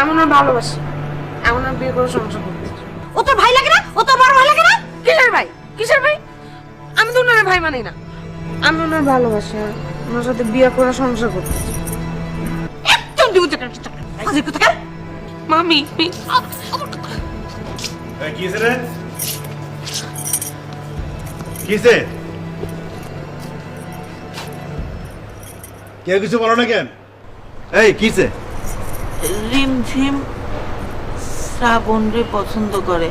এমন আর ভালোবাসি এমন আর বিয়ে করে সংসার করতে ও তোর ভাই লাগে না? ও তোর বড় ভাই লাগে না? কিসের ভাই? কিসের ভাই? আমি তো ওনার ভাই মানি না। আমি ওনার ভালোবাসি ওনার সাথে বিয়ে করে সংসার করতে একদম দিব ফাজিল কথা কেন মামি এই, কি রে? কি কেউ কিছু বলো না কেন? এই কিসে রিমঝিম শ্রাবণ রে পছন্দ করে।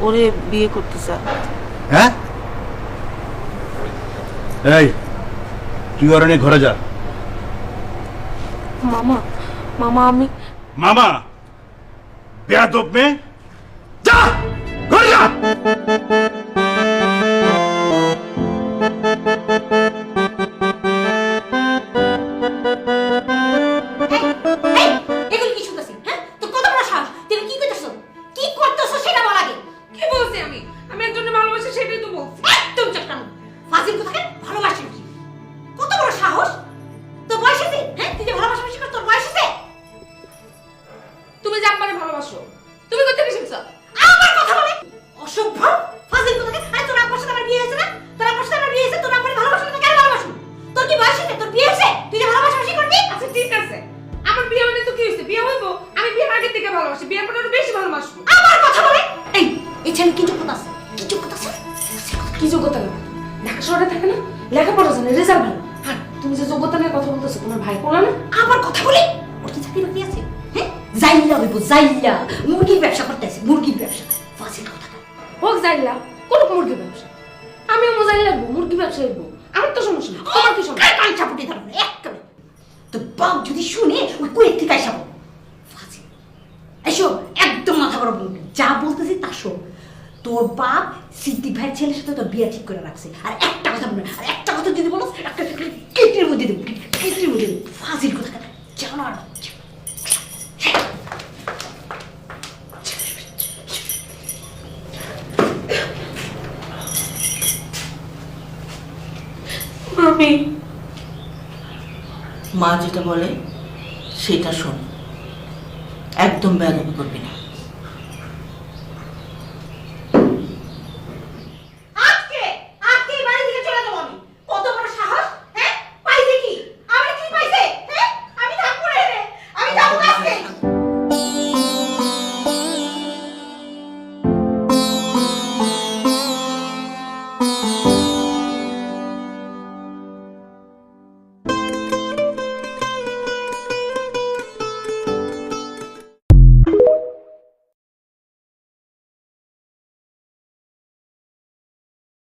ওরে বিয়ে করতে চায় হ্যাঁ? এই তুই ওর নিয়ে ঘরে যা। মামা মামা আমি মামা! বেয়াদব মে যা! ঘরে যা! আমারে ভালোবাসো? তুমি কোথা থেকে শিখছো? আমার কথা বলে? অসভ্য? ফাজিল কথা আরে তোর আব্বার সাথে আমার বিয়ে হয়েছে না? তোর আব্বার সাথে আমার বিয়ে হয়েছে? তোর আব্বার ভালোবাসা না? কেন ভালোবাসু তোর কি বয়স তোর বিয়ে হয়েছে? তুই যে ভালোবাসা করবি? আচ্ছা ঠিক আছে। আমার বিয়ে মানে তো কি হয়েছে? বিয়ে হইবো? আমি বিয়ের আগে থেকে ভালোবাসি। বিয়ের পরে আরও বেশি ভালোবাসবো। আমার কথা বলে? এই এই ছেলে কি যোগ্যতা আছে? কি যোগ্যতা আছে? কি যোগ্যতা নেই? ঢাকা শহরে থাকে না? লেখাপড়া জানে রেজাল্ট ভালো। আর তুমি যে যোগ্যতা নিয়ে কথা বলতেছো তোমার ভাই পোলা না? আমার কথা বলে? ওর কি চাকরি বাকরি আছে? যাইলা হইব যাইলা মুরগির ব্যবসা করতে আছে মুরগির ব্যবসা। ফাজিল কথা হোক যাইলা কোন মুরগি ব্যবসা? আমিও মজাই লাগবো মুরগি ব্যবসা হইবো আমার তো সমস্যা তোমার কি সমস্যা? কান চাপুটি ধরো একদম তো বাপ যদি শুনে ওই কুয়েত থেকে আসাবো ফাজিল এসো একদম মাথা গরম যা বলতেছি তা শোন। তোর বাপ সিদ্দিক ভাইয়ের ছেলের সাথে তোর বিয়ে ঠিক করে রাখছে। আর একটা কথা বলবে আর একটা কথা যদি বলো একটা কেটের মধ্যে দেবো কেটের মধ্যে দেবো ফাজিল কথা জানো আর বাচ্চা। মামি মা যেটা বলে সেটা শোন। একদম বেয়াদবি করবি না।